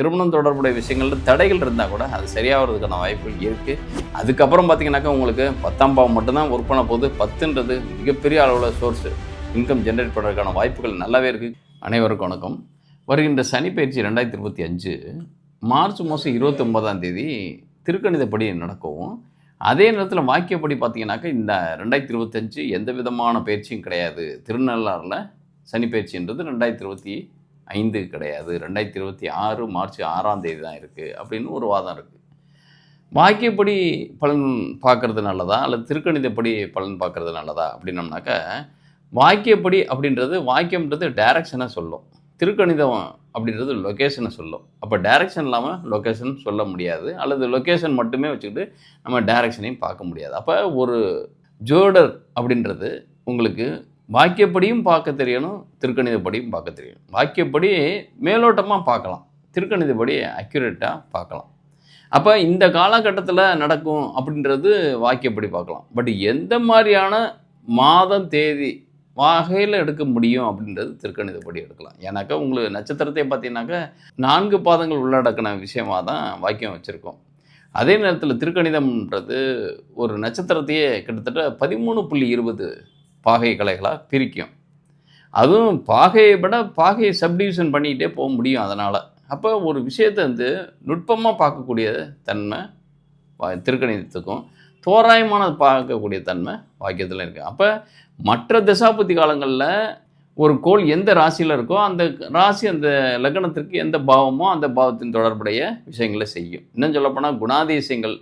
திருமணம் தொடர்புடைய விஷயங்களில் தடைகள் இருந்தால் கூட அது சரியாகிறதுக்கான வாய்ப்புகள் இருக்குது அதுக்கப்புறம் பார்த்தீங்கன்னாக்கா உங்களுக்கு பத்தாம் பாவம் மட்டும்தான் ஒர்க் பண்ண போகுது. பத்துன்றது மிகப்பெரிய அளவில் சோர்ஸு இன்கம் ஜென்ரேட் பண்ணுறதுக்கான வாய்ப்புகள் நல்லாவே இருக்குது அனைவருக்கும் வணக்கம். வருகின்ற சனி பயிற்சி ரெண்டாயிரத்தி இருபத்தி அஞ்சு மார்ச் மாதம் இருபத்தொம்போதாம் தேதி திருக்கணிதப்படி நடக்கும் அதே நேரத்தில் வாக்கியப்படி பார்த்தீங்கன்னாக்கா இந்த ரெண்டாயிரத்தி இருபத்தஞ்சு எந்த விதமான பயிற்சியும் கிடையாது. திருநள்ளாறில் சனி பயிற்சின்றது ரெண்டாயிரத்தி இருபத்தி ஐந்து கிடையாது. ரெண்டாயிரத்தி இருபத்தி ஆறு மார்ச் ஆறாம் தேதி தான் இருக்குது அப்படின்னு ஒரு வாதம் இருக்குது வாக்கியப்படி பலன் பார்க்கறது நல்லதா? அல்லது திருக்கணிதப்படி பலன் பார்க்கறது நல்லதா? அப்படின்னம்னாக்கா வாக்கியப்படி அப்படின்றது வாக்கியம்ன்றது டைரக்ஷனை சொல்லும். திருக்கணிதம் அப்படின்றது லொக்கேஷனை சொல்லும். அப்போ டைரக்ஷன் இல்லாமல் லொக்கேஷன் சொல்ல முடியாது. அல்லது லொக்கேஷன் மட்டுமே வச்சுக்கிட்டு நம்ம டைரக்ஷனையும் பார்க்க முடியாது. அப்போ ஒரு ஜோடர் அப்படின்றது உங்களுக்கு வாக்கியப்படியும் பார்க்க தெரியணும் திருக்கணிதப்படியும் பார்க்க தெரியணும். வாக்கியப்படி மேலோட்டமாக பார்க்கலாம் திருக்கணிதப்படி அக்யூரேட்டாக பார்க்கலாம். அப்போ இந்த காலகட்டத்தில் நடக்கும் அப்படின்றது வாக்கியப்படி பார்க்கலாம். பட் எந்த மாதிரியான மாதம் தேதி வகையில் எடுக்க முடியும் அப்படின்றது திருக்கணிதப்படி எடுக்கலாம். ஏன்னாக்கா உங்களுக்கு நட்சத்திரத்தை பார்த்தீங்கன்னாக்கா நான்கு பாதங்கள் உள்ளடக்கின விஷயமாக தான் வாக்கியம் வச்சுருக்கோம். அதே நேரத்தில் திருக்கணிதம்ன்றது ஒரு நட்சத்திரத்தையே கிட்டத்தட்ட பதிமூணு புள்ளி இருபது பாகை கலைகளாக பிரிக்கும். அதுவும் பாகையை விட பாகையை சப்டிவிஷன் பண்ணிக்கிட்டே போக முடியும் அதனால். அப்போ ஒரு விஷயத்தை வந்து நுட்பமாக பார்க்கக்கூடிய தன்மை திருக்கணிதத்துக்கும் தோராயமான பார்க்கக்கூடிய தன்மை வாக்கியத்தில் இருக்குது அப்போ மற்ற தசாபுத்தி காலங்களில் ஒரு கோள் எந்த ராசியில் இருக்கோ அந்த ராசி அந்த லக்னத்திற்கு எந்த பாவமோ அந்த பாவத்தின் தொடர்புடைய விஷயங்களை செய்யும். இன்னும் சொல்லப்போனால் குணாதிசயங்கள்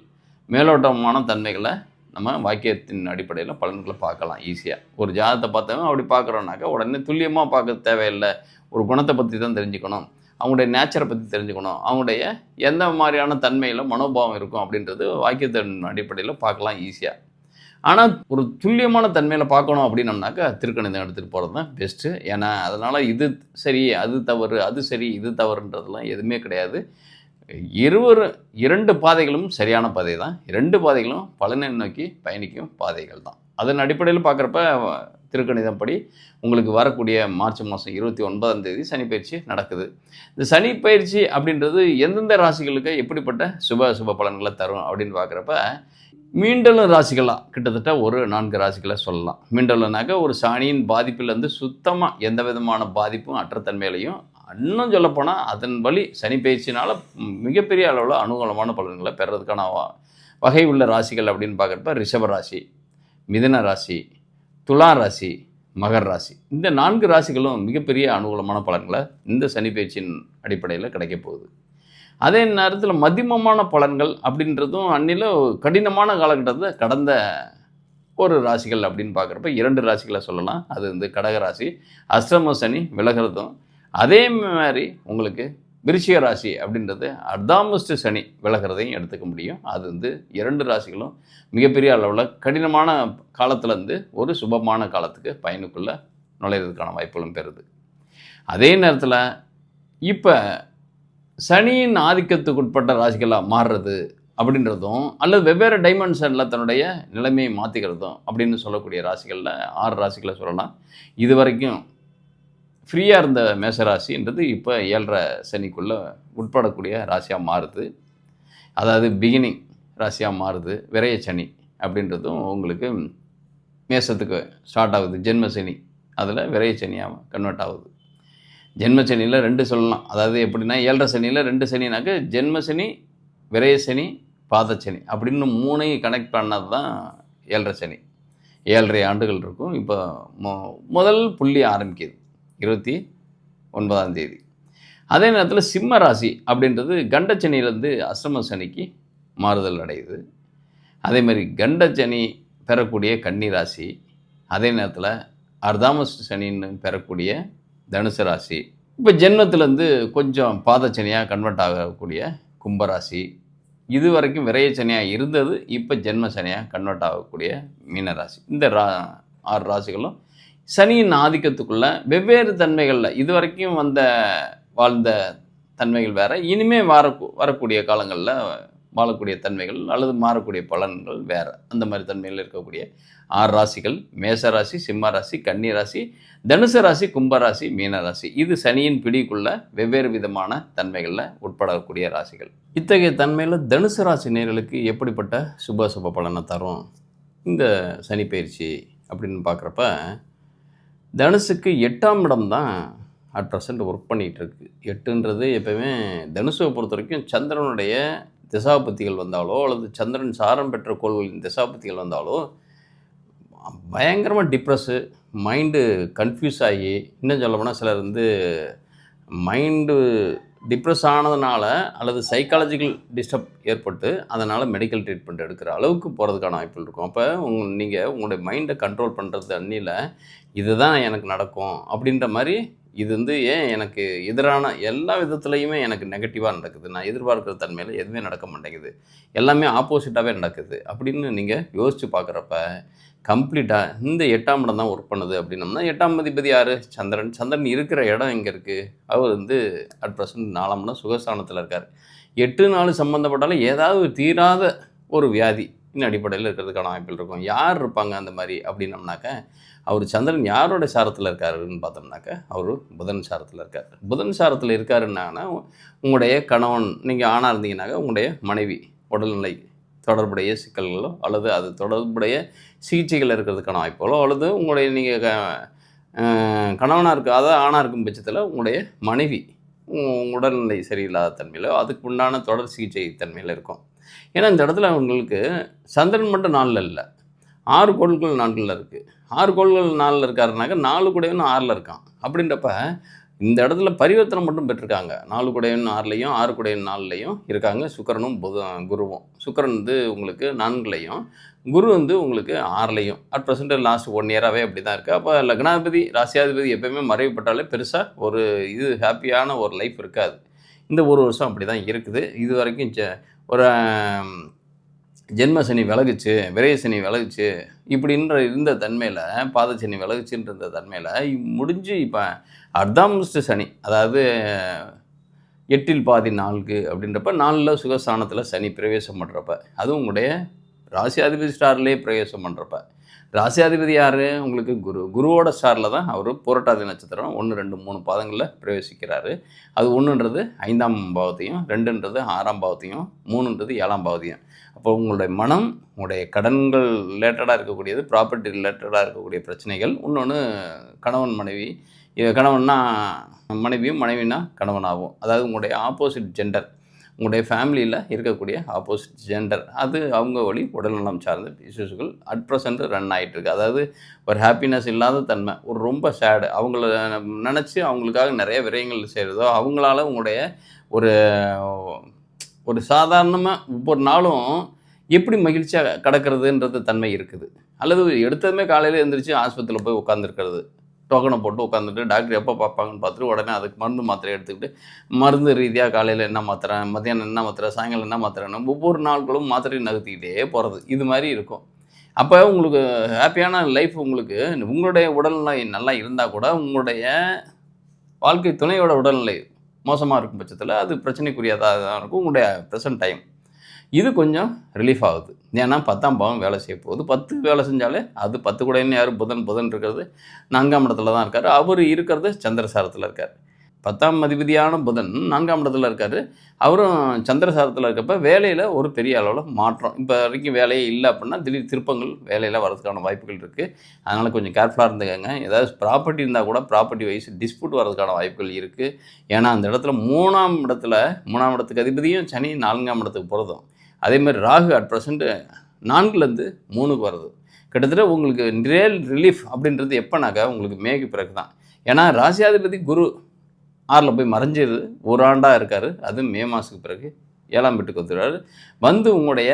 மேலோட்டமான தன்மைகளை நம்ம வாக்கியத்தின் அடிப்படையில் பலன்களை பார்க்கலாம் ஈஸியாக ஒரு ஜாதகத்தை பார்த்தவங்க அப்படி பார்க்குறோன்னாக்கா உடனே துல்லியமாக பார்க்க தேவையில்லை. ஒரு குணத்தை பற்றி தான் தெரிஞ்சுக்கணும். அவங்களுடைய நேச்சரை பற்றி தெரிஞ்சுக்கணும். அவங்களுடைய எந்த மாதிரியான தன்மையில் மனோபாவம் இருக்கும் அப்படின்றது வாக்கியத்தின் அடிப்படையில் பார்க்கலாம் ஈஸியாக ஆனால் ஒரு துல்லியமான தன்மையில் பார்க்கணும் அப்படின்னம்னாக்கா திருக்கணிதம் எடுத்துகிட்டு போகிறது தான் பெஸ்ட்டு ஏன்னா அதனால் இது சரி அது தவறு அது சரி இது தவறுன்றதெல்லாம் எதுவுமே கிடையாது. இருவர் இரண்டு பாதைகளும் சரியான பாதை தான் இரண்டு பாதைகளும் பலனை நோக்கி பயணிக்கும் பாதைகள் தான் அதன் அடிப்படையில் பார்க்குறப்ப திருக்கணிதம் படி உங்களுக்கு வரக்கூடிய மார்ச் மாதம் இருபத்தி ஒன்பதாம் தேதி சனி பயிற்சி நடக்குது. இந்த சனி பயிற்சி அப்படின்றது எந்தெந்த ராசிகளுக்கு எப்படிப்பட்ட சுப சுப பலன்களை தரும் அப்படின்னு பார்க்குறப்ப மீண்டலும் ராசிகளாக கிட்டத்தட்ட ஒரு நான்கு ராசிகளை சொல்லலாம். மீண்டலும்னாக்க ஒரு சாணியின் பாதிப்பிலேருந்து சுத்தமாக எந்த விதமான பாதிப்பும் அற்றத்தன்மையிலையும் இன்னும் சொல்லப்போனால் அதன் வழி சனி பயிற்சினால் மிகப்பெரிய அளவில் அனுகூலமான பலன்களை பெறதுக்கான வ- வகை உள்ள ராசிகள் அப்படின்னு பார்க்குறப்ப ரிஷப ராசி மிதன ராசி துலா ராசி மகர் ராசி. இந்த நான்கு ராசிகளும் மிகப்பெரிய அனுகூலமான பலன்களை இந்த சனி பயிற்சியின் அடிப்படையில் கிடைக்க போகுது. அதே நேரத்தில் மதிமமான பலன்கள் அப்படின்றதும் அன்னில கடினமான காலகட்டத்தில் கடந்த ஒரு ராசிகள் அப்படின்னு பார்க்குறப்ப இரண்டு ராசிகளை சொல்லலாம். அது வந்து கடக ராசி அஷ்டம சனி விலகிறதும் அதே மாதிரி உங்களுக்கு விருச்சிக ராசி அப்படின்றது அர்தாமுஸ்ட் சனி விலகிறதையும் எடுத்துக்க முடியும். அது வந்து இரண்டு ராசிகளும் மிகப்பெரிய அளவில் கடினமான காலத்துலேருந்து ஒரு சுபமான காலத்துக்கு பயனுக்குள்ளே நுழையிறதுக்கான வாய்ப்புகளும் பெறுது. அதே நேரத்தில் இப்போ சனியின் ஆதிக்கத்துக்கு உட்பட்ட ராசிகளாக மாறுறது அப்படின்றதும் அல்லது வெவ்வேறு டைமென்ஷனில் தன்னுடைய நிலைமையை மாற்றிக்கிறதும் அப்படின்னு சொல்லக்கூடிய ராசிகளில் ஆறு ராசிகளை சொல்லலாம். இது வரைக்கும் ஃப்ரீயாக இருந்த மேசராசின்றது இப்போ ஏழரை சனிக்குள்ளே உட்படக்கூடிய ராசியாக மாறுது. அதாவது பிகினிங் ராசியாக மாறுது. விரைய சனி அப்படின்றதும் உங்களுக்கு மேசத்துக்கு ஸ்டார்ட் ஆகுது. ஜென்ம சனி அதில் விரைய சனியாக கன்வெர்ட் ஆகுது. ஜென்ம சனியில் ரெண்டு சொல்லலாம். அதாவது எப்படின்னா ஏழரை சனியில் ரெண்டு சனினாக்க ஜென்ம சனி விரைய சனி பாதச்சனி அப்படின்னு மூணையும் கனெக்ட் பண்ணது தான் ஏழரை சனி. ஏழரை ஆண்டுகள் இருக்கும். இப்போ மொ முதல் புள்ளி ஆரம்பிக்குது. இருபத்தி ஒன்பதாம் தேதி. அதே நேரத்தில் சிம்ம ராசி அப்படின்றது கண்டச்சனியிலேருந்து அஷ்டம சனிக்கு மாறுதல் அடையுது. அதே மாதிரி கண்டச்சனி பெறக்கூடிய கன்னி ராசி அதே நேரத்தில் அர்தாமஸ் சனின்னு பெறக்கூடிய தனுசு ராசி இப்போ ஜென்மத்திலேருந்து கொஞ்சம் பாதச்சனியாக கன்வெர்ட் ஆகக்கூடிய கும்பராசி இது வரைக்கும் விரையச்சனியாக இருந்தது இப்போ ஜென்ம சனியாக கன்வெர்ட் ஆகக்கூடிய மீனராசி இந்த ரா ஆறு ராசிகளும் சனியின் ஆதிக்கத்துக்குள்ள வெவ்வேறு தன்மைகளில் இது வரைக்கும் வந்த வாழ்ந்த தன்மைகள் வேறு. இனிமே வர வரக்கூடிய காலங்களில் வாழக்கூடிய தன்மைகள் அல்லது மாறக்கூடிய பலன்கள் வேறு. அந்த மாதிரி தன்மைகள் இருக்கக்கூடிய ஆறு ராசிகள். மேச ராசி சிம்ம ராசி கன்னி ராசி தனுசு ராசி கும்பராசி மீன ராசி. இது சனியின் பிடிக்குள்ள வெவ்வேறு விதமான தன்மைகளில் உட்படக்கூடிய ராசிகள். இத்தகைய தன்மையில் தனுசு ராசி நேர்களுக்கு எப்படிப்பட்ட சுப சுப பலனை தரும்? இந்த சனி பயிற்சி அப்படின்னு பார்க்குறப்ப தனுசுக்கு எட்டாம் இடம் தான் அட் ப்ரெசண்ட் ஒர்க் பண்ணிகிட்ருக்கு. எட்டுன்றது எப்பவுமே தனுசுவை பொறுத்த வரைக்கும் சந்திரனுடைய திசாபத்திகள் வந்தாலோ அல்லது சந்திரன் சாரம் பெற்ற கோள்களின் திசாபத்திகள் வந்தாலோ பயங்கரமாக டிப்ரெஸ்ஸு மைண்டு கன்ஃபியூஸ் ஆகி இன்னும் சொல்ல போனால் சிலர் வந்து மைண்டு டிப்ரெஸ் ஆனதுனால அல்லது சைக்காலஜிக்கல் டிஸ்டர்ப் ஏற்பட்டு அதனால் மெடிக்கல் ட்ரீட்மெண்ட் எடுக்கிற அளவுக்கு போகிறதுக்கான வாய்ப்புகள் இருக்கும். அப்போ உங்க நீங்கள் உங்களுடைய மைண்டை கண்ட்ரோல் பண்ணுறது அன்னியில் இதுதான் எனக்கு நடக்கும் அப்படின்ற மாதிரி இது வந்து ஏன் எனக்கு எதிரான எல்லா விதத்துலையுமே எனக்கு நெகட்டிவாக நடக்குது. நான் எதிர்பார்க்குற தன்மையில் எதுவுமே நடக்க மாட்டேங்குது. எல்லாமே ஆப்போசிட்டாகவே நடக்குது. அப்படின்னு நீங்கள் யோசித்து பார்க்குறப்ப கம்ப்ளீட்டாக இந்த எட்டாம் இடம் தான் ஒர்க் பண்ணுது அப்படின்னம்னா எட்டாம் அதிபதி யார்? சந்திரன். சந்திரன் இருக்கிற இடம் எங்கே இருக்குது அவர் வந்து அட் ப்ரெசன்ட் நாலாம் இடம் சுகஸ்தானத்தில் இருக்கார். எட்டு நாள் சம்மந்தப்பட்டாலும் ஏதாவது தீராத ஒரு வியாதி இன்னும் அடிப்படையில் இருக்கிறதுக்கான வாய்ப்புகள் இருக்கும். யார் இருப்பாங்க அந்த மாதிரி அப்படின்னம்னாக்க அவர் சந்திரன் யாரோட சாரத்தில் இருக்காருன்னு பார்த்தோம்னாக்க அவர் புதன் சாரத்தில் இருக்கார். புதன் சாரத்தில் இருக்காருன்னாங்கன்னா உங்களுடைய கணவன் நீங்கள் ஆணாக இருந்தீங்கன்னாக்கா உங்களுடைய மனைவி உடல்நிலை தொடர்புடைய சிக்கல்களோ அல்லது அது தொடர்புடைய சிகிச்சைகள் இருக்கிறதுக்கான வாய்ப்புகளோ அல்லது உங்களுடைய நீங்கள் கணவனாக இருக்க அதாவது ஆணாக இருக்கும் பட்சத்தில் உங்களுடைய மனைவி உடல்நிலை சரியில்லாத தன்மையிலோ அதுக்கு உண்டான தொடர் சிகிச்சை தன்மையில் இருக்கும். ஏன்னா இந்த இடத்துல உங்களுக்கு சந்திரன் மட்டும் நாளில் இல்லை. ஆறு கோள்கள் நாட்களில் இருக்குது ஆறு கோள்கள் நாளில் இருக்காருனாக்க நாலு கூடையும் ஆறில் இருக்கான். அப்படின்றப்ப இந்த இடத்துல பரிவர்த்தனை மட்டும் பெற்றிருக்காங்க. நாலு குடையன் ஆறுலையும் ஆறு குடையன் நாலுலையும் இருக்காங்க. சுக்கரனும் புத குருவும். சுக்கரன் வந்து உங்களுக்கு நான்குலையும் குரு வந்து உங்களுக்கு ஆறுலையும். அட் ப்ரெசென்ட் லாஸ்ட் ஒன் இயராகவே அப்படி தான் இருக்குது அப்போ லக்னாதிபதி ராசியாதிபதி எப்பயுமே மறைவுப்பட்டாலே பெருசாக ஒரு இது ஹாப்பியான ஒரு லைஃப் இருக்காது. இந்த ஒரு வருஷம் அப்படி தான் இருக்குது. இது வரைக்கும் ஒரு ஜென்ம சனி விலகுச்சு விரைய சனி விலகுச்சு இப்படின்ற இருந்த தன்மையில் பாத சனி விலகுச்சுன்ற தன்மையில் முடிஞ்சு இப்போ அர்த்தாம்ஸ்ட் சனி அதாவது எட்டில் பாதி நான்கு அப்படின்றப்ப நாலில் சுகஸ்தானத்தில் சனி பிரவேசம் பண்ணுறப்ப அதுவும் உங்களுடைய ராசியாதிபதி ஸ்டார்லேயே பிரவேசம் பண்ணுறப்ப ராசியாதிபதி யார்? உங்களுக்கு குரு. குருவோட ஸ்டாரில் தான் அவர் புரட்டாதி நட்சத்திரம் ஒன்று ரெண்டு மூணு பாதங்களில் பிரவேசிக்கிறாரு. அது ஒன்றுன்றது ஐந்தாம் பாவத்தையும் ரெண்டுன்றது ஆறாம் பாவத்தையும் மூணுன்றது ஏழாம் பாவத்தையும். அப்போ உங்களுடைய மனம் உங்களுடைய கடன்கள் ரிலேட்டடாக இருக்கக்கூடியது ப்ராப்பர்ட்டி ரிலேட்டடாக இருக்கக்கூடிய பிரச்சனைகள். இன்னொன்று கணவன் மனைவி. இது கணவன்னா மனைவியும் மனைவினா கணவனாகும் அதாவது உங்களுடைய ஆப்போசிட் ஜெண்டர் உங்களுடைய ஃபேமிலியில் இருக்கக்கூடிய ஆப்போசிட் ஜெண்டர் அது அவங்க வழி உடல்நலம் சார்ந்த இஷ்யூஸ்கள் அட் ப்ரெசண்ட் ரன் ஆகிட்டுருக்கு அதாவது ஒரு ஹாப்பினஸ் இல்லாத தன்மை ஒரு ரொம்ப சேடு அவங்கள நினச்சி அவங்களுக்காக நிறைய விரயங்கள் செய்கிறதோ அவங்களால உங்களுடைய ஒரு ஒரு சாதாரணமாக ஒவ்வொரு நாளும் எப்படி மகிழ்ச்சியாக கிடக்கிறதுன்றது தன்மை இருக்குது. அல்லது எடுத்ததுமே காலையில் எழுந்திரிச்சு ஆஸ்பத்திரியில் போய் உட்காந்துருக்கிறது டோக்கனை போட்டு உட்காந்துட்டு டாக்டர் எப்போ பார்ப்பாங்கன்னு பார்த்துட்டு உடனே அதுக்கு மருந்து மாத்திரை எடுத்துக்கிட்டு மருந்து ரீதியாக காலையில் என்ன மாத்திரை மத்தியானம் என்ன மாத்திரை சாயங்காலம் என்ன மாத்திரைன்னு ஒவ்வொரு நாட்களும் மாத்திரை நகர்த்திக்கிட்டே போகிறது இது மாதிரி இருக்கும். அப்போ உங்களுக்கு ஹாப்பியான லைஃப் உங்களுக்கு உங்களுடைய உடல்நிலை நல்லா இருந்தால் கூட உங்களுடைய வாழ்க்கை துணையோட உடல்நிலை மோசமாக இருக்கும் பட்சத்தில் அது பிரச்சனைக்குரியதாக தான் இருக்கும். உங்களுடைய ப்ரெசன்ட் டைம் இது கொஞ்சம் ரிலீஃப் ஆகுது. ஏன்னா பத்தாம் பாவம் வேலை செய்ய போகுது. பத்து வேலை செஞ்சாலே அது பத்து கூட யார் புதன் புதன் இருக்கிறது. நான்காம் இடத்துல தான் இருக்கார். அவர் இருக்கிறது சந்திரசாரத்தில் இருக்கார். பத்தாம் அதிபதியான புதன் நான்காம் இடத்துல இருக்கார். அவரும் சந்திரசாரத்தில் இருக்கப்ப வேலையில் ஒரு பெரிய அளவில் மாற்றம். இப்போ வரைக்கும் வேலையே இல்லை அப்படின்னா திடீர் திருப்பங்கள் வேலையில் வரதுக்கான வாய்ப்புகள் இருக்குது அதனால் கொஞ்சம் கேர்ஃபுல்லாக இருந்துக்கங்க. ஏதாவது ப்ராப்பர்ட்டி இருந்தால் கூட ப்ராப்பர்ட்டி வைஸ் டிஸ்பியூட் வரதுக்கான வாய்ப்புகள் இருக்குது ஏன்னா அந்த இடத்துல மூணாம் இடத்துல மூணாம் இடத்துக்கு அதிபதியும் சனி நான்காம் இடத்துக்கு போகிறதும் அதே மாதிரி ராகு அட் ப்ரெசண்ட்டு நான்குலேருந்து மூணுக்கு வருது கிட்டத்தட்ட உங்களுக்கு ரியல் ரிலீஃப் அப்படின்றது எப்போனாக்கா உங்களுக்கு மேகு பிறகு தான் ஏன்னா ராசியாதிபதி குரு ஆறில் போய் மறைஞ்சிருது ஒரு ஆண்டாக இருக்கார். அது மே மாதத்துக்கு பிறகு ஏழாம் வீட்டுக்கு வந்துடுறாரு வந்து உங்களுடைய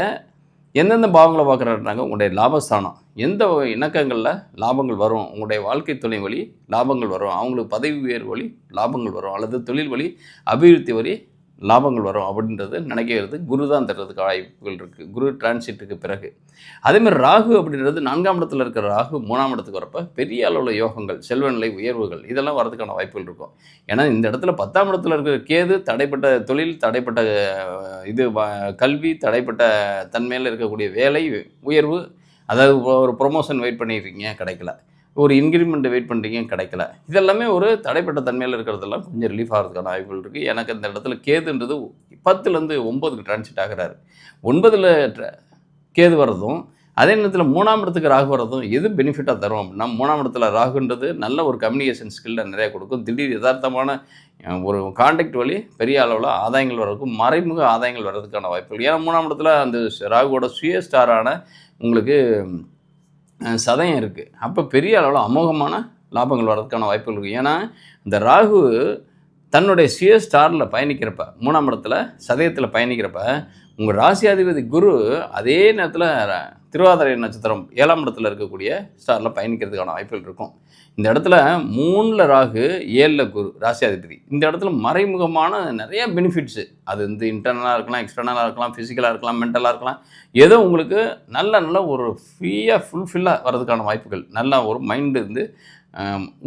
எந்தெந்த பாவங்களை பார்க்குறாருனாங்க உங்களுடைய லாபஸ்தானம். எந்த இணக்கங்களில் லாபங்கள் வரும்? உங்களுடைய வாழ்க்கை துணை வழி லாபங்கள் வரும். அவங்களுக்கு பதவி உயர்வு வழி லாபங்கள் வரும். அல்லது தொழில் வழி அபிவிருத்தி வழி லாபங்கள் வரும் அப்படின்றது நினைக்கிறது. குரு தான் தர்றதுக்கு வாய்ப்புகள் இருக்குது குரு டிரான்சிட்டுக்கு பிறகு. அதேமாதிரி ராகு அப்படின்றது நான்காம் இடத்துல இருக்கிற ராகு மூணாம் இடத்துக்கு வரப்ப பெரிய அளவில் யோகங்கள் செல்வநிலை உயர்வுகள் இதெல்லாம் வரதுக்கான வாய்ப்புகள் இருக்கும். ஏன்னா இந்த இடத்துல பத்தாம் இடத்துல இருக்கிற கேது தடைப்பட்ட தொழில் தடைப்பட்ட இது வ- கல்வி தடைப்பட்ட தன்மையில் இருக்கக்கூடிய வேலை உயர்வு அதாவது ஒரு ப்ரொமோஷன் வெயிட் பண்ணியிருக்கீங்க கிடைக்கல. ஒரு இன்க்ரிமெண்ட் வெயிட் பண்ணுறீங்க கிடைக்கல. இதெல்லாமே ஒரு தடைப்பட்ட தன்மையில் இருக்கிறதெல்லாம் கொஞ்சம் ரிலீஃப் ஆகிறதுக்கான வாய்ப்புகள் இருக்குது எனக்கு அந்த இடத்துல கேதுன்றது பத்துலேருந்து ஒம்பதுக்கு டிரான்சிட் ஆகிறாரு. ஒன்பதில் கேது வர்றதும் அதே நேரத்தில் மூணாம் இடத்துக்கு ராகு வர்றதும் எது பெனிஃபிட்டாக தரும் அப்படின்னா மூணாம் இடத்துல ராகுன்றது நல்ல ஒரு கம்யூனிகேஷன் ஸ்கில்ல நிறையா கொடுக்கும். திடீர் யதார்த்தமான ஒரு காண்டாக்ட் வழி பெரிய அளவில் ஆதாயங்கள் வர்றதுக்கும் மறைமுக ஆதாயங்கள் வர்றதுக்கான வாய்ப்புகள். ஏன்னா மூணாம் இடத்துல அந்த ராகுவோட சுய ஸ்டாரான உங்களுக்கு சதயம் இருக்குது அப்போ பெரிய அளவில் அமோகமான லாபங்கள் வர்றதுக்கான வாய்ப்புகள் இருக்குது ஏன்னா இந்த ராகு தன்னுடைய சுய ஸ்டாரில் பயணிக்கிறப்ப மூணாம் இடத்துல சதயத்தில் பயணிக்கிறப்ப உங்கள் ராசியாதிபதி குரு அதே நேரத்தில் திருவாதிரை நட்சத்திரம் ஏழாம் இடத்துல இருக்கக்கூடிய ஸ்டாரில் பயணிக்கிறதுக்கான வாய்ப்புகள் இருக்கும். இந்த இடத்துல மூணில் ராகு ஏழில் குரு ராசியாதிபதி. இந்த இடத்துல மறைமுகமான நிறைய பெனிஃபிட்ஸு அது வந்து இன்டர்னலாக இருக்கலாம் எக்ஸ்டர்னலாக இருக்கலாம் ஃபிசிக்கலாக இருக்கலாம் மென்டலாக இருக்கலாம். ஏதோ உங்களுக்கு நல்ல நல்ல ஒரு ஃப்ரீயாக ஃபுல்ஃபில்லாக வர்றதுக்கான வாய்ப்புகள். நல்லா ஒரு மைண்டு வந்து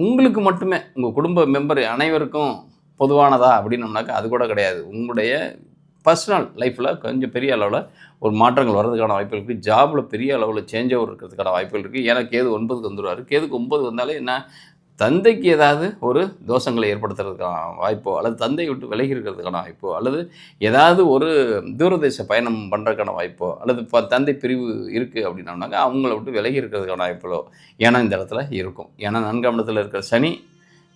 உங்களுக்கு மட்டுமே உங்கள் குடும்ப மெம்பர் அனைவருக்கும் பொதுவானதா அப்படின்னம்னாக்கா அது கூட கிடையாது. உங்களுடைய பர்சனல் லைஃப்பில் கொஞ்சம் பெரிய அளவில் ஒரு மாற்றங்கள் வர்றதுக்கான வாய்ப்புகள் இருக்குது ஜாபில் பெரிய அளவில் சேஞ்ச் ஓவர் இருக்கிறதுக்கான வாய்ப்புகள் இருக்குது ஏன்னா கேது ஒன்பதுக்கு வந்துடுவார். கேதுக்கு ஒன்பது வந்தாலே என்ன? தந்தைக்கு ஏதாவது ஒரு தோஷங்களை ஏற்படுத்துறதுக்கான வாய்ப்போ அல்லது தந்தையை விட்டு விலகி இருக்கிறதுக்கான வாய்ப்போ அல்லது ஏதாவது ஒரு தூரதேச பயணம் பண்ணுறதுக்கான வாய்ப்போ அல்லது இப்போ தந்தை பிரிவு இருக்குது அப்படின்னோம்னாக்கா அவங்கள விட்டு விலகி இருக்கிறதுக்கான வாய்ப்புகளோ ஏன்னா இந்த இடத்துல இருக்கும். ஏன்னா நான்காம் இடத்துல இருக்கிற சனி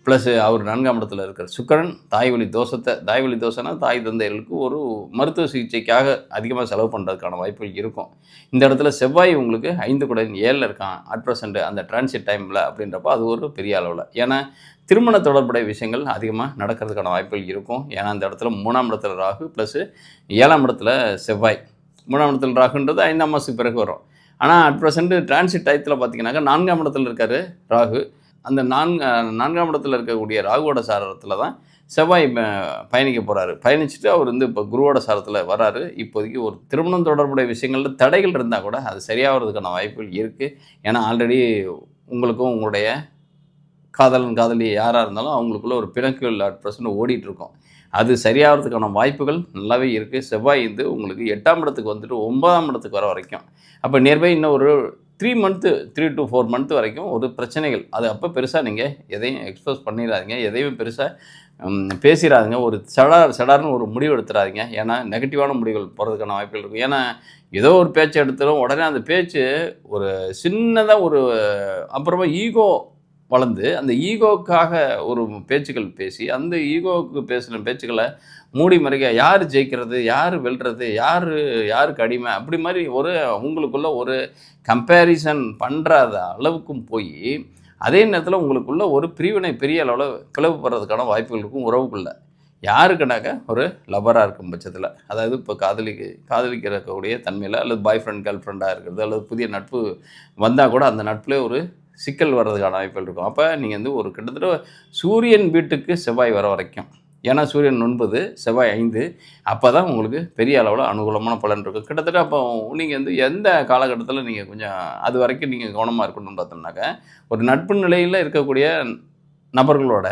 ப்ளஸ் அவர் நான்காம் இடத்துல இருக்கிற சுக்கிரன் தாய் வழி தோஷத்தை தாய் வழி தோசைனா தாய் தந்தைகளுக்கு ஒரு மருத்துவ சிகிச்சைக்காக அதிகமாக செலவு பண்ணுறதுக்கான வாய்ப்புகள் இருக்கும். இந்த இடத்துல செவ்வாய் உங்களுக்கு ஐந்து கூட ஏழில் இருக்கான். அட் ப்ரெசண்ட் அந்த டிரான்சிட் டைமில் அப்படின்றப்ப அது ஒரு பெரிய அளவில். ஏன்னா திருமண தொடர்புடைய விஷயங்கள் அதிகமாக நடக்கிறதுக்கான வாய்ப்புகள் இருக்கும். ஏன்னா அந்த இடத்துல மூணாம் இடத்துல ராகு ப்ளஸ்ஸு ஏழாம் இடத்துல செவ்வாய். மூணாம் இடத்துல ராகுன்றது ஐந்தாம் மாதத்துக்கு பிறகு வரும். ஆனால் அட் ப்ரெசண்ட் டிரான்சிட் டயத்தில் பார்த்தீங்கன்னாக்கா நான்காம் இடத்துல இருக்கார் ராகு. அந்த நான்கு நான்காம் இடத்துல இருக்கக்கூடிய ராகுவோட சாரத்தில் தான் செவ்வாய் ப- பயணிக்க போகிறாரு பயணிச்சுட்டு அவர் வந்து இப்போ குருவோட சாரத்தில் வராரு. இப்போதைக்கு ஒரு திருமணம் தொடர்புடைய விஷயங்களில் தடைகள் இருந்தால் கூட அது சரியாகிறதுக்கான வாய்ப்புகள் இருக்குது ஏன்னா ஆல்ரெடி உங்களுக்கும் உங்களுடைய காதலன் காதலி யாராக இருந்தாலும் அவங்களுக்குள்ள ஒரு பிணக்குகள் அட் ப்ரெசன்ட் ஓடிட்டுருக்கோம் அது சரியாகிறதுக்கான வாய்ப்புகள் நல்லாவே இருக்குது செவ்வாய் வந்து உங்களுக்கு எட்டாம் இடத்துக்கு வந்துட்டு ஒன்பதாம் இடத்துக்கு வர வரைக்கும். அப்போ நியர்பை இன்னும் ஒரு three month three to four month வரைக்கும் ஒரு பிரச்சனைகள். அது அப்போ பெருசாக நீங்கள் எதையும் எக்ஸ்போஸ் பண்ணிடாதீங்க எதையும் பெருசாக பேசிடாதீங்க ஒரு சடார் சடார்னு ஒரு முடிவு எடுத்துடாதீங்க ஏன்னா நெகட்டிவான முடிவுகள் போகிறதுக்கான வாய்ப்புகள் இருக்கும். ஏன்னா ஏதோ ஒரு பேச்சு எடுத்துடும் உடனே அந்த பேச்சு ஒரு சின்னதாக ஒரு அப்புறமா ஈகோ வளர்ந்து அந்த ஈகோக்காக ஒரு பேச்சுக்கள் பேசி அந்த ஈகோவுக்கு பேசின பேச்சுக்களை மூடி மறைக்க யார் ஜெயிக்கிறது யார் வெல்றது யார் யாருக்கு அடிமை அப்படி மாதிரி ஒரு உங்களுக்குள்ள ஒரு கம்பேரிசன் பண்ணுறாத அளவுக்கும் போய் அதே நேரத்தில் உங்களுக்குள்ள ஒரு பிரிவினை பெரிய அளவில் பிளவுபடுறதுக்கான வாய்ப்புகள் இருக்கும் உறவுக்குள்ள. யாருக்குனாக்க ஒரு லவராக இருக்கும் பட்சத்தில். அதாவது இப்போ காதலிக்கு காதலிக்கிறக்கூடிய தன்மையில் அல்லது பாய் ஃப்ரெண்ட் கேர்ள் ஃப்ரெண்டாக இருக்கிறது அல்லது புதிய நட்பு வந்தால் கூட அந்த நட்புலேயே ஒரு சிக்கல் வர்றதுக்கான வாய்ப்புகள் இருக்கும். அப்போ நீங்கள் வந்து ஒரு கிட்டத்தட்ட சூரியன் வீட்டுக்கு செவ்வாய் வர வரைக்கும். ஏன்னா சூரியன் ஒன்பது செவ்வாய் ஐந்து. அப்போ தான் உங்களுக்கு பெரிய அளவில் அனுகூலமான பலன் இருக்கும். கிட்டத்தட்ட அப்போ நீங்கள் வந்து எந்த காலகட்டத்தில் நீங்கள் கொஞ்சம் அது வரைக்கும் நீங்கள் கவனமாக இருக்கணும்னு பார்த்தோம்னாக்க ஒரு நட்பு நிலையில் இருக்கக்கூடிய நபர்களோட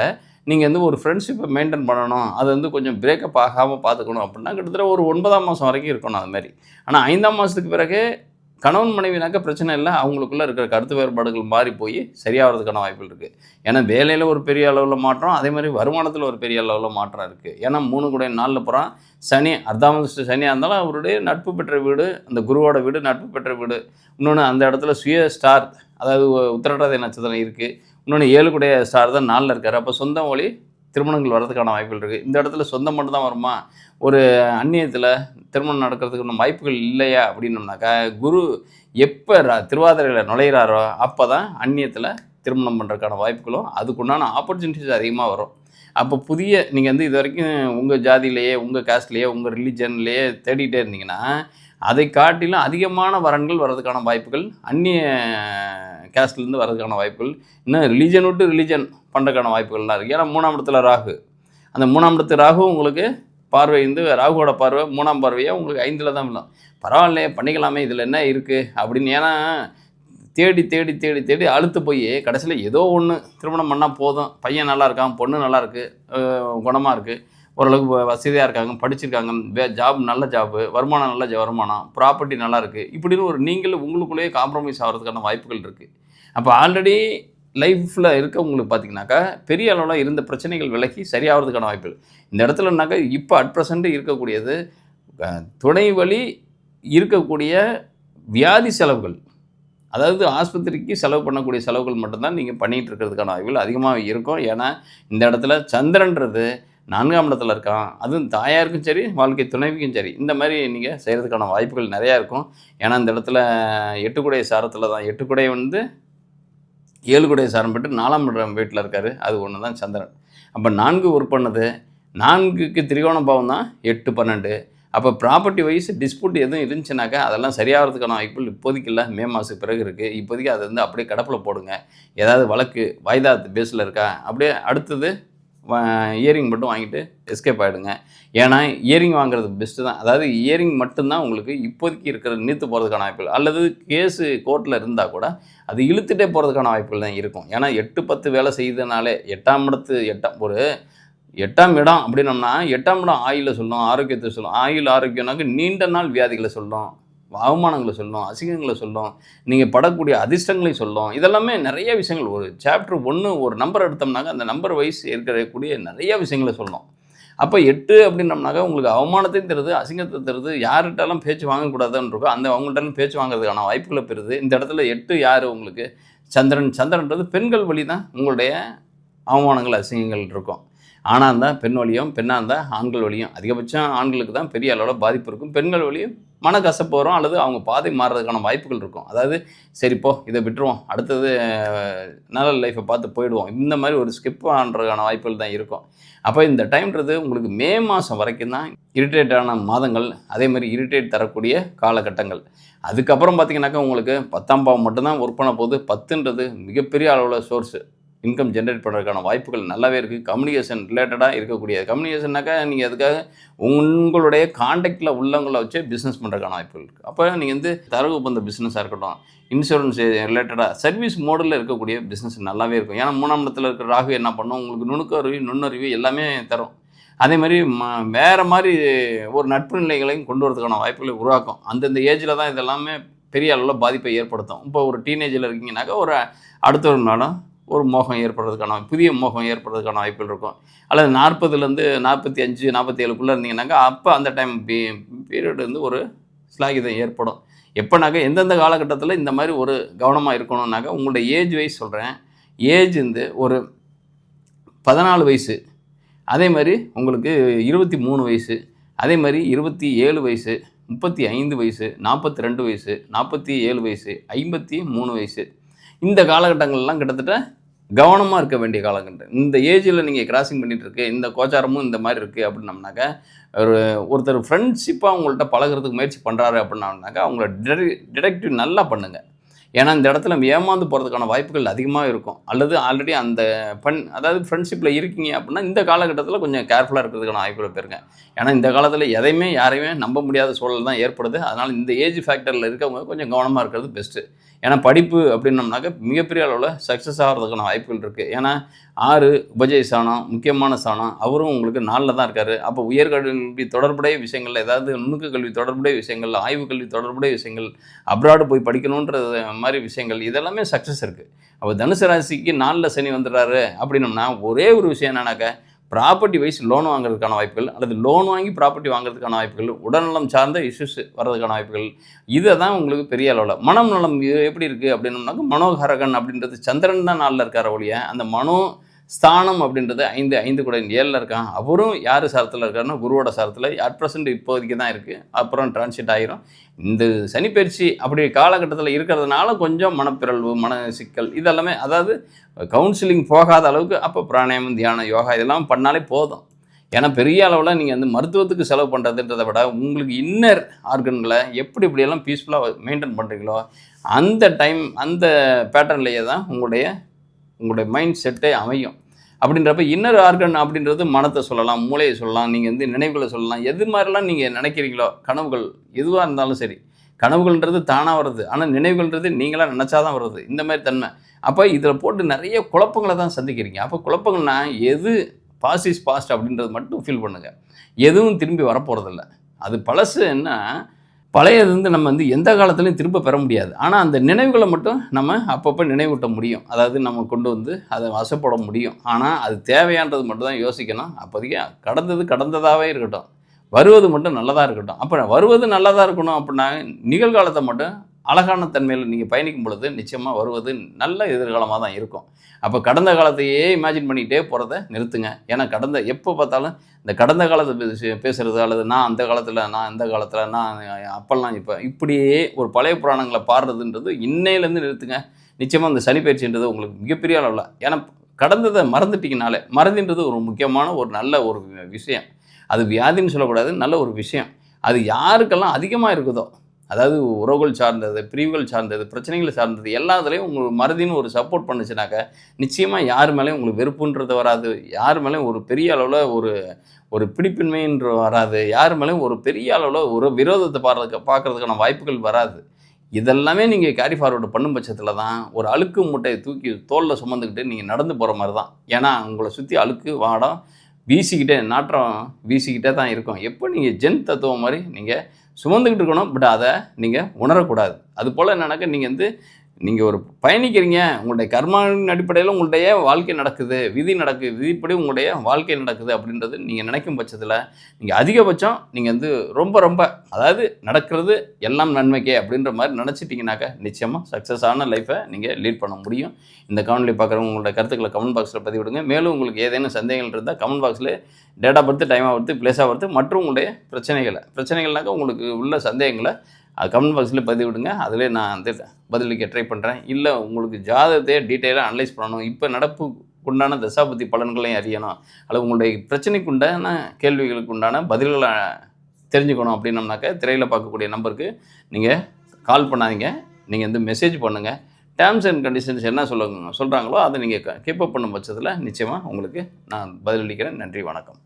நீங்கள் வந்து ஒரு ஃப்ரெண்ட்ஷிப்பை மெயின்டைன் பண்ணணும். அது வந்து கொஞ்சம் பிரேக்கப் ஆகாமல் பார்த்துக்கணும் அப்படின்னா கிட்டத்தட்ட ஒரு ஒன்பதாம் மாதம் வரைக்கும் இருக்கணும் அதுமாரி ஆனால் ஐந்தாம் மாதத்துக்கு பிறகு கணவன் மனைவினாக்க பிரச்சனை இல்லை. அவங்களுக்குள்ள இருக்கிற கருத்து வேறுபாடுகள் மாறி போய் சரியாகிறதுக்கான வாய்ப்புகள் இருக்குது ஏன்னா வேலையில் ஒரு பெரிய அளவில் மாற்றம் அதே மாதிரி வருமானத்தில் ஒரு பெரிய அளவில் மாற்றம் இருக்குது ஏன்னா மூணு கூட நாளில் போகிறான் சனி அர்த்தாமதிஷ்ட சனியாக இருந்தாலும் அவருடைய நட்பு பெற்ற வீடு அந்த குருவோட வீடு நட்பு பெற்ற வீடு. இன்னொன்று அந்த இடத்துல சுய ஸ்டார் அதாவது உத்திரட்டாதி நட்சத்திரம் இருக்குது இன்னொன்று ஏழு கூடைய ஸ்டார் தான் நாளில் இருக்கார். அப்போ சொந்த மொழி திருமணங்கள் வர்றதுக்கான வாய்ப்புகள் இருக்குது இந்த இடத்துல சொந்தம் மட்டும் தான் வருமா? ஒரு அந்நியத்தில் திருமணம் நடக்கிறதுக்கு இன்னும் வாய்ப்புகள் இல்லையா அப்படின்னோம்னாக்கா குரு எப்போ திருவாதிரையில் நுழையிறாரோ அப்போ தான் அந்நியத்தில் திருமணம் பண்ணுறதுக்கான வாய்ப்புகளும் அதுக்குண்டான ஆப்பர்ச்சுனிட்டிஸ் அதிகமாக வரும். அப்போ புதிய நீங்கள் வந்து இது வரைக்கும் உங்கள் ஜாதியிலேயே உங்கள் காஸ்ட்லேயே உங்கள் ரிலிஜன்லேயே தேடிட்டே இருந்தீங்கன்னா அதை காட்டிலும் அதிகமான வரன்கள் வர்றதுக்கான வாய்ப்புகள் அந்நிய கேஸ்ட்லேருந்து வர்றதுக்கான வாய்ப்புகள் இன்னும் ரிலீஜன் விட்டு ரிலீஜன் பண்ணுறதுக்கான வாய்ப்புகள்லாம் இருக்குது ஏன்னா மூணாம் இடத்துல ராகு. அந்த மூணாம் இடத்து ராகு உங்களுக்கு பார்வை வந்து ராகுவோட பார்வை மூணாம் பார்வையாக உங்களுக்கு ஐந்தில் தான் விழும். பரவாயில்லையே பண்ணிக்கலாமே இதில் என்ன இருக்குது அப்படின்னு ஏன்னா தேடி தேடி தேடி தேடி அழுத்து போய் கடைசியில் ஏதோ ஒன்று திருமணம் பண்ணால் போதும். பையன் நல்லா இருக்கான் பொண்ணு நல்லா இருக்குது குணமாக இருக்குது ஓரளவுக்கு வசதியாக இருக்காங்க படிச்சிருக்காங்க வே ஜாப் நல்ல ஜாப்பு வருமானம் நல்ல வருமானம் ப்ராப்பர்ட்டி நல்லா இருக்குது இப்படின்னு ஒரு நீங்களும் உங்களுக்குள்ளேயே காம்ப்ரமைஸ் ஆகிறதுக்கான வாய்ப்புகள் இருக்குது அப்போ ஆல்ரெடி லைஃப்பில் இருக்கவங்களுக்கு பார்த்தீங்கன்னாக்கா பெரிய அளவில் இருந்த பிரச்சனைகள் விலகி சரியாகிறதுக்கான வாய்ப்புகள். இந்த இடத்துலனாக்கா இப்போ அட் ப்ரெசண்ட்டு இருக்கக்கூடியது துணை வழி இருக்கக்கூடிய வியாதி செலவுகள். அதாவது ஆஸ்பத்திரிக்கு செலவு பண்ணக்கூடிய செலவுகள் மட்டும்தான் நீங்கள் பண்ணிகிட்டு இருக்கிறதுக்கான வாய்ப்புகள் அதிகமாக இருக்கும். ஏன்னா இந்த இடத்துல சந்திரன்றது நான்காம் இடத்துல இருக்கான். அதுவும் தாயாருக்கும் சரி வாழ்க்கை துணைவிக்கும் சரி இந்த மாதிரி நீங்கள் செய்கிறதுக்கான வாய்ப்புகள் நிறையா இருக்கும். ஏன்னா இந்த இடத்துல எட்டுக்குடைய சாரத்தில் தான். எட்டுக்குடை வந்து ஏழுகுடைய சாரம் பெற்று நாலாம் இடம் வீட்டில் இருக்கார். அது ஒன்று தான் சந்திரன். அப்போ நான்கு ஒர்க் பண்ணது நான்குக்கு திரிகோண பாவம் தான் எட்டு பன்னெண்டு. அப்போ ப்ராப்பர்ட்டி வைஸ் டிஸ்பியூட் எதுவும் இருந்துச்சுனாக்கா அதெல்லாம் சரியாகிறதுக்கான வாய்ப்புகள் இப்போதைக்கு இல்லை. மே மாதத்துக்கு பிறகு இருக்குது இப்போதைக்கு அதை வந்து அப்படியே கடப்பில் போடுங்க. ஏதாவது வழக்கு வாய்தா பேஸில் இருக்கா? அப்படியே அடுத்தது இயரிங் மட்டும் வாங்கிட்டு எஸ்கேப் ஆகிடுங்க ஏன்னா இயரிங் வாங்குறது பெஸ்ட்டு தான். அதாவது இயரிங் மட்டும்தான் உங்களுக்கு இப்போதைக்கு இருக்கிற நீத்து போகிறதுக்கான வாய்ப்புகள். அல்லது கேஸு கோர்ட்டில் இருந்தால் கூட அது இழுத்துட்டே போகிறதுக்கான வாய்ப்புகள் தான் இருக்கும். ஏன்னா எட்டு பத்து வேலை செய்தனாலே எட்டாம் இடத்து எட்டாம் ஒரு எட்டாம் இடம் அப்படின்னம்னா எட்டாம் இடம் ஆயில சொல்லும் ஆரோக்கியத்தை சொல்லும். ஆயுள் ஆரோக்கியம்னாக்க நீண்ட நாள் வியாதிகளை சொல்லும். அவமானங்களை சொல்லும் அசிங்கங்களை சொல்லும் நீங்கள் படக்கூடிய அதிர்ஷ்டங்களை சொல்லும் இதெல்லாமே நிறைய விஷயங்கள். ஒரு சாப்டர் ஒன்று ஒரு நம்பர் எடுத்தோம்னாக்க அந்த நம்பர் வைஸ் இருக்கக்கூடிய நிறைய விஷயங்களை சொல்லும். அப்போ எட்டு அப்படின்னம்னாக்கா உங்களுக்கு அவமானத்தையும் தருது அசிங்கத்தை தருது. யார்கிட்டலாம் பேச்சு வாங்கக்கூடாதுன்னு இருக்கோ அந்த அவங்கள்ட்ட பேச்சு வாங்குறதுக்கான வாய்ப்புகளை பெறுது. இந்த இடத்துல எட்டு யார் உங்களுக்கு? சந்திரன். சந்திரன்றது பெண்கள் வழி தான் உங்களுடைய அவமானங்கள் அசிங்கங்கள் இருக்கும். ஆணாக இருந்தால் பெண் வழியும் பெண்ணாக இருந்தால் ஆண்கள் வழியும் அதிகபட்சம் ஆண்களுக்கு தான் பெரிய அளவில் பாதிப்பு இருக்கும். பெண்கள் வழியும் மனக்கசப்பு வரும் அல்லது அவங்க பாதை மாறுறதுக்கான வாய்ப்புகள் இருக்கும். அதாவது சரிப்போ இதை விட்டுருவோம். அடுத்தது நல்ல லைஃப்பை பார்த்து போயிடுவோம். இந்த மாதிரி ஒரு ஸ்கிப் ஆன்றதுக்கான வாய்ப்புகள் தான் இருக்கும். அப்போ இந்த டைம்ன்றது உங்களுக்கு மே மாதம் வரைக்கும் தான் இரிட்டேட்டான மாதங்கள் அதே மாதிரி இரிட்டேட் தரக்கூடிய காலகட்டங்கள். அதுக்கப்புறம் பார்த்தீங்கன்னாக்கா உங்களுக்கு பத்தாம் பாவம் மட்டும்தான் ஒர்க் பண்ண போது பத்துன்றது மிகப்பெரிய அளவில் சோர்ஸு இன்கம் ஜென்ரேட் பண்ணுறதுக்கான வாய்ப்புகள் நல்லாவே இருக்குது கம்யூனிகேஷன் ரிலேட்டடாக இருக்கக்கூடிய கம்யூனிகேஷன்னாக்கா நீங்கள் அதுக்காக உங்களுடைய காண்டாக்டில் உள்ளவங்களை வச்சு பிஸ்னஸ் பண்ணுறதுக்கான வாய்ப்புகள் இருக்குது அப்போ நீங்கள் வந்து தரவு பந்த பிஸ்னஸாக இருக்கட்டும் இன்சூரன்ஸ் ரிலேட்டடாக சர்வீஸ் மோடலில் இருக்கக்கூடிய பிஸ்னஸ் நல்லாவே இருக்கும். ஏன்னா மூணாம் இடத்துல இருக்கிற ராகு என்ன பண்ணும்? உங்களுக்கு நுணுக்கறிவு நுண்ணறிவு எல்லாமே தரும். அதே மாதிரி ம வேறு மாதிரி ஒரு நட்பு நிலைகளையும் கொண்டு வரதுக்கான வாய்ப்புகளை உருவாக்கும். அந்தந்த ஏஜில் தான் இதெல்லாமே பெரிய அளவில் பாதிப்பை ஏற்படுத்தும். இப்போ ஒரு டீனேஜில் இருக்கீங்கன்னாக்கா ஒரு அடுத்த ஒரு நாளும் ஒரு மோகம் ஏற்படுறதுக்கான புதிய மோகம் ஏற்படுறதுக்கான வாய்ப்புகள் இருக்கும். அல்லது நாற்பதுலேருந்து நாற்பத்தி அஞ்சு நாற்பத்தி ஏழுக்குள்ளே இருந்தீங்கன்னாக்கா அப்போ அந்த டைம் பீ பீரியட் வந்து ஒரு ஸ்லாகிதம் ஏற்படும். எப்போனாக்கா எந்தெந்த காலகட்டத்தில் இந்த மாதிரி ஒரு கவனமாக இருக்கணும்னாக்கா உங்களோட ஏஜ் வைஸ் சொல்கிறேன். ஏஜ் வந்து ஒரு பதினாலு வயசு. அதே மாதிரி உங்களுக்கு இருபத்தி மூணு வயசு. அதே மாதிரி இருபத்தி ஏழு வயசு முப்பத்தி ஐந்து வயசு நாற்பத்தி ரெண்டு வயசு நாற்பத்தி ஏழு வயசு ஐம்பத்தி மூணு வயசு. இந்த காலகட்டங்கள்லாம் கிட்டத்தட்ட கவனமாக இருக்க வேண்டிய காலகட்டம் இந்த ஏஜில் நீங்கள் கிராசிங் பண்ணிகிட்ருக்கு இந்த கோச்சாரமும் இந்த மாதிரி இருக்குது அப்படின்னம்னாக்கா ஒரு ஒருத்தர் ஃப்ரெண்ட்ஷிப்பாக அவங்கள்ட்ட பழகுறதுக்கு முயற்சி பண்ணுறாரு அப்படின்னாக்கா அவங்கள டிடெக்டிவ் நல்லா பண்ணுங்கள் ஏன்னா இந்த இடத்துல ஏமாந்து போகிறதுக்கான வாய்ப்புகள் அதிகமாக இருக்கும். அல்லது ஆல்ரெடி அந்த பண் அதாவது ஃப்ரெண்ட்ஷிப்பில் இருக்கீங்க அப்படின்னா இந்த காலகட்டத்தில் கொஞ்சம் கேர்ஃபுல்லாக இருக்கிறதுக்கான வாய்ப்புகள் பெருங்க ஏன்னா இந்த காலத்தில் எதையுமே யாரையுமே நம்ப முடியாத சூழல் தான் ஏற்படுது. அதனால் இந்த ஏஜ் ஃபேக்டரில் இருக்கவங்க கொஞ்சம் கவனமாக இருக்கிறது பெஸ்ட்டு ஏன்னா படிப்பு அப்படின்னம்னாக்க மிகப்பெரிய அளவில் சக்ஸஸ் ஆகிறதுக்கான வாய்ப்புகள் இருக்குது ஏன்னா ஆறு உபஜய சாணம் முக்கியமான சாணம் அவரும் உங்களுக்கு நாளில் தான் இருக்கார். அப்போ உயர்கல்வி தொடர்புடைய விஷயங்கள் ஏதாவது நுணுக்க கல்வி தொடர்புடைய விஷயங்கள் ஆய்வு கல்வி தொடர்புடைய விஷயங்கள் அப்ராடு போய் படிக்கணுன்றது மாதிரி விஷயங்கள் இதெல்லாமே சக்ஸஸ் இருக்குது அப்போ தனுசு ராசிக்கு நாளில் சனி வந்துடுறாரு அப்படின்னம்னா ஒரே ஒரு விஷயம் என்னன்னாக்க ப்ராப்பர்ட்டி வைஸ் லோன் வாங்குறதுக்கான வாய்ப்புகள் அல்லது லோன் வாங்கி ப்ராப்பர்ட்டி வாங்குறதுக்கான வாய்ப்புகள் உடல்நலம் சார்ந்த இஷ்யூஸ் வர்றதுக்கான வாய்ப்புகள் இதை தான் உங்களுக்கு பெரிய அளவில். மனம் நலம் இது எப்படி இருக்குது அப்படின்னோம்னாக்க மனோகரகன் அப்படின்றது சந்திரன் தான் நாளில் இருக்கார ஒழிய அந்த மனோ ஸ்தானம் அப்படின்றது ஐந்து ஐந்து கூட ஏழில் இருக்கான். அவரும் யார் சாரத்தில் இருக்காருன்னா குருவோட சாரத்தில் அட் ப்ரெசென்ட் இப்போதைக்கு தான் இருக்குது அப்புறம் டிரான்சிட் ஆகிரும் இந்த சனிப்பயிற்சி அப்படி காலகட்டத்தில் இருக்கிறதுனால கொஞ்சம் மனப்பிறழ்வு மன சிக்கல் இதெல்லாமே அதாவது கவுன்சிலிங் போகாத அளவுக்கு அப்போ பிராணாயம் தியானம் யோகா இதெல்லாம் பண்ணாலே போதும். ஏன்னா பெரிய அளவில் நீங்கள் வந்து மருத்துவத்துக்கு செலவு பண்ணுறதுன்றதை விட உங்களுக்கு இன்னர் ஆர்கன்களை எப்படி இப்படியெல்லாம் பீஸ்ஃபுல்லாக மெயின்டைன் பண்ணுறீங்களோ அந்த டைம் அந்த பேட்டர்ன்லேயே தான் உங்களுடைய உங்களுடைய மைண்ட் செட்டே அமையும். அப்படின்றப்ப இன்னர் ஆர்கன் அப்படின்றது மனத்தை சொல்லலாம் மூளையை சொல்லலாம் நீங்கள் வந்து நினைவுகளை சொல்லலாம். எது மாதிரிலாம் நீங்கள் நினைக்கிறீங்களோ கனவுகள் எதுவாக இருந்தாலும் சரி கனவுகள்ன்றது தானாக வருது. ஆனால் நினைவுகள்ன்றது நீங்களாக நினச்சாதான் வருது. இந்த மாதிரி தன்மை. அப்போ இதில் போட்டு நிறைய குழப்பங்களை தான் சந்திக்கிறீங்க. அப்போ குழப்பங்கள்னா எது பாஸ் இஸ் பாஸ்ட் அப்படின்றது மட்டும் ஃபீல் பண்ணுங்கள் எதுவும் திரும்பி வரப்போகிறதில்ல அது பழசு என்ன பழையது வந்து நம்ம வந்து எந்த காலத்துலையும் திரும்ப பெற முடியாது. ஆனால் அந்த நினைவுகளை மட்டும் நம்ம அப்பப்போ நினைவூட்ட முடியும். அதாவது நம்ம கொண்டு வந்து அதை வசப்பட முடியும். ஆனால் அது தேவையான்றது மட்டும் தான் யோசிக்கணும். அப்போதைக்கு கடந்தது கடந்ததாகவே இருக்கட்டும். வருவது மட்டும் நல்லதாக இருக்கட்டும். அப்போ வருவது நல்லதாக இருக்கணும் அப்படின்னா நிகழ்காலத்தை மட்டும் அழகான தன்மையில் நீங்கள் பயணிக்கும் பொழுது நிச்சயமாக வருவது நல்ல எதிர்காலமாக தான் இருக்கும். அப்போ கடந்த காலத்தையே இமேஜின் பண்ணிக்கிட்டே போகிறத நிறுத்துங்க. ஏன்னா கடந்த எப்போ பார்த்தாலும் இந்த கடந்த காலத்தை பேசு பேசுகிறது அல்லது நான் அந்த காலத்தில் நான் இந்த காலத்தில் நான் அப்பெல்லாம் இப்போ இப்படியே ஒரு பழைய புராணங்களை பாடுறதுன்றது இன்னையிலேருந்து நிறுத்துங்க. நிச்சயமாக அந்த சனி பயிற்சின்றது உங்களுக்கு மிகப்பெரிய அளவில் ஏன்னா கடந்ததை மறந்துட்டீங்கனாலே மறதின்றது ஒரு முக்கியமான ஒரு நல்ல ஒரு விஷயம். அது வியாதின்னு சொல்லக்கூடாது நல்ல ஒரு விஷயம். அது யாருக்கெல்லாம் அதிகமாக இருக்குதோ அதாவது உறவுகள் சார்ந்தது பிரிவுகள் சார்ந்தது பிரச்சனைகள் சார்ந்தது எல்லாத்துலேயும் உங்களுக்கு மறதின்னு ஒரு சப்போர்ட் பண்ணுச்சுனாக்க நிச்சயமாக யார் மேலேயும் உங்களுக்கு வெறுப்புன்றது வராது. யார் மேலேயும் ஒரு பெரிய அளவில் ஒரு ஒரு பிடிப்பின்மைன்ற வராது. யார் மேலேயும் ஒரு பெரிய அளவில் ஒரு விரோதத்தை பாடுறதுக்கு பார்க்குறதுக்கான வாய்ப்புகள் வராது. இதெல்லாமே நீங்கள் கேரி ஃபார்வர்டு பண்ணும் பட்சத்தில் தான் ஒரு அழுக்கு மூட்டையை தூக்கி தோளில் சுமந்துக்கிட்டு நீங்கள் நடந்து போகிற மாதிரி தான். ஏன்னா உங்களை சுற்றி அழுக்கு வாடம் வீசிக்கிட்டே நாற்றம் வீசிக்கிட்டே தான் இருக்கும். எப்போ நீங்கள் ஜென் தத்துவம் மாதிரி நீங்கள் சுமந்துக்கிட்டு இருக்கணும் பட் அதை நீங்கள் உணரக்கூடாது. அது போல் என்னன்னாக்க நீங்கள் வந்து நீங்கள் ஒரு பயணிக்கிறீங்க உங்களுடைய கர்மாவின் அடிப்படையில் உங்களுடைய வாழ்க்கை நடக்குது விதி நடக்குது விதிப்படி உங்களுடைய வாழ்க்கை நடக்குது அப்படின்றது நீங்கள் நினைக்கும் பட்சத்தில் நீங்கள் அதிகபட்சம் நீங்கள் வந்து ரொம்ப ரொம்ப அதாவது நடக்கிறது எல்லாம் நன்மைக்கே அப்படின்ற மாதிரி நினச்சிட்டிங்கனாக்கா நிச்சயமாக சக்ஸஸான லைஃப்பை நீங்கள் லீட் பண்ண முடியும். இந்த கமெண்ட்லி பார்க்குறவங்க உங்களோட கருத்துக்களை கமெண்ட் பாக்ஸில் பதிவிடுங்க. மேலும் உங்களுக்கு ஏதேனும் சந்தேகங்கள் இருந்தால் கமெண்ட் பாக்ஸில் date of birth time of birth place of birth மற்றும் உங்களுடைய பிரச்சனைகளை பிரச்சனைகள்னாக்கா உங்களுக்கு உள்ள சந்தேகங்களை கமெண்ட் பாக்ஸில் பதிவிடுங்க. அதிலே நான் வந்து பதிலளிக்க ட்ரை பண்ணுறேன் இல்லை உங்களுக்கு ஜாதகத்தையே டீட்டெயிலாக அனலைஸ் பண்ணணும். இப்போ நடப்பு உண்டான தசாபதி பலன்களையும் அறியணும். அல்லது உங்களுடைய பிரச்சனைக்கு உண்டான கேள்விகளுக்கு உண்டான பதில்களை தெரிஞ்சுக்கணும் அப்படின்னம்னாக்க திரையில் பார்க்கக்கூடிய நம்பருக்கு நீங்கள் கால் பண்ணாதீங்க. நீங்கள் வந்து மெசேஜ் பண்ணுங்கள் டேர்ம்ஸ் அண்ட் கண்டிஷன்ஸ் என்ன சொல்லுங்க சொல்கிறாங்களோ அதை நீங்கள் கீப்பப் பண்ணும் பட்சத்தில் நிச்சயமாக உங்களுக்கு நான் பதிலளிக்கிறேன். நன்றி வணக்கம்.